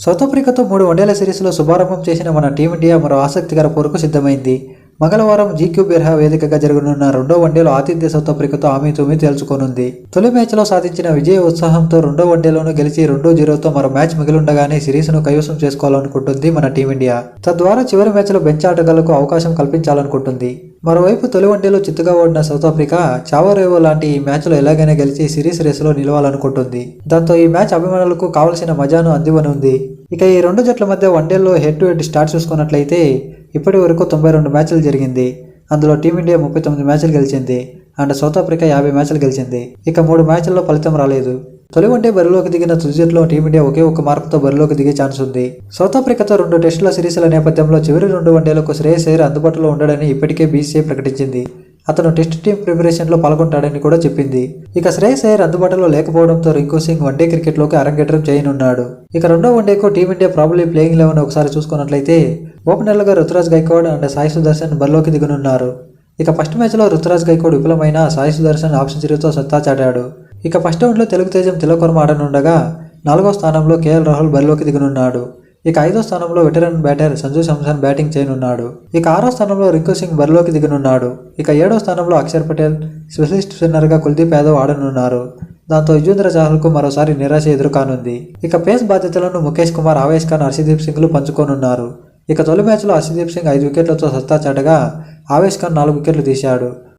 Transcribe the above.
South ఆఫ్రికాతో మూడు వన్డేల సిరీస్లో శుభారంభం చేసిన మన టీమిండియా మరో ఆసక్తికర పోరుకు సిద్ధమైంది. మంగళవారం జీక్యూ బిర్హా వేదికగా జరగనున్న రెండో వన్డేలో ఆతిథ్య సౌత్ ఆఫ్రికాతో ఆమె తూమి తేల్చుకోనుంది. తొలి మ్యాచ్లో సాధించిన విజయ ఉత్సాహంతో రెండో వన్డేలోనూ గెలిచి రెండో జీరోతో మరో మ్యాచ్ మిగిలిండగానే సిరీస్ను కైవసం చేసుకోవాలనుకుంటుంది మన టీమిండియా. తద్వారా చివరి మ్యాచ్లో బెంచ్ ఆటగాళ్ళకు అవకాశం కల్పించాలనుకుంటుంది. మరోవైపు తొలి వన్డేలో చిత్తుగా ఓడిన సౌత్ ఆఫ్రికా చావోరేవో లాంటి ఈ మ్యాచ్లో ఎలాగైనా గెలిచి సిరీస్ రేసులో నిలవాలనుకుంటుంది. దాంతో ఈ మ్యాచ్ అభిమానులకు కావలసిన మజాను అందివనుంది ఇక ఈ రెండు జట్ల మధ్య వన్డేల్లో హెడ్ టు హెడ్ స్టార్ట్ చూసుకున్నట్లయితే ఇప్పటి వరకు తొంభై రెండు మ్యాచ్లు జరిగింది. అందులో టీమిండియా ముప్పై తొమ్మిది మ్యాచ్లు గెలిచింది. అండ్ సౌత్ ఆఫ్రికా యాభై మ్యాచ్లు గెలిచింది. ఇక మూడు మ్యాచ్ల్లో ఫలితం రాలేదు. తొలి వన్డే బరిలోకి దిగిన తుది టీమిండియా ఒకే ఒక మార్కుతో బరిలోకి దిగే ఛాన్స్ ఉంది. సౌత్ ఆఫ్రికాతో రెండు టెస్టుల సిరీస్ల నేపథ్యంలో చివరి రెండు వన్డేలకు శ్రేయస్ అయ్యర్ అందుబాటులో ఉండడని ఇప్పటికే బీసీఐ ప్రకటించింది. అతను టెస్ట్ టీం ప్రిపరేషన్లో పాల్గొంటాడని కూడా చెప్పింది. ఇక శ్రేయస్ అయ్యర్ అందుబాటులో లేకపోవడంతో రింకు సింగ్ వన్డే క్రికెట్లోకి అరంగేట్రం చేయనున్నాడు. ఇక రెండో వన్డేకు team India probably playing eleven ఒకసారి చూసుకున్నట్లయితే ఓపెనర్లుగా రుతురాజ్ గైకోడ్ అండ్ సాయి సుదర్శన్ బరిలోకి దిగనున్నారు. ఇక ఫస్ట్ మ్యాచ్లో రుతురాజ్ గైకోడ్ విఫలమైన సాయి సుదర్శన్ ఆప్షన్ సిరీస్తో సత్తా చాటాడు. ఇక ఫస్ట్ రౌండ్లో తెలుగు తేజం ఆడనుండగా నాలుగో స్థానంలో కేఎల్ రాహుల్ బరిలోకి దిగనున్నాడు. ఇక ఐదో స్థానంలో veteran batter Sanju Samson batting చేయనున్నాడు. ఇక ఆరో స్థానంలో రింకు సింగ్ బరిలోకి దిగనున్నాడు. ఇక ఏడో స్థానంలో అక్షర్ పటేల్ స్పెషలిస్ట్ స్పిన్నర్గా కుల్దీప్ యాదవ్ ఆడనున్నారు. దాంతో యుజేంద్ర చాహల్కు మరోసారి నిరాశ ఎదురుకానుంది. ఇక పేస్ బాధ్యతలను ముఖేష్ కుమార్ ఆవేష్ ఖాన్ హర్షదీప్ సింగ్లు పంచుకోనున్నారు. ఇక తొలి మ్యాచ్లో హర్షదీప్ సింగ్ ఐదు వికెట్లతో సత్తా చాటగా ఆవేశ్ ఖాన్ నాలుగు వికెట్లు తీశాడు.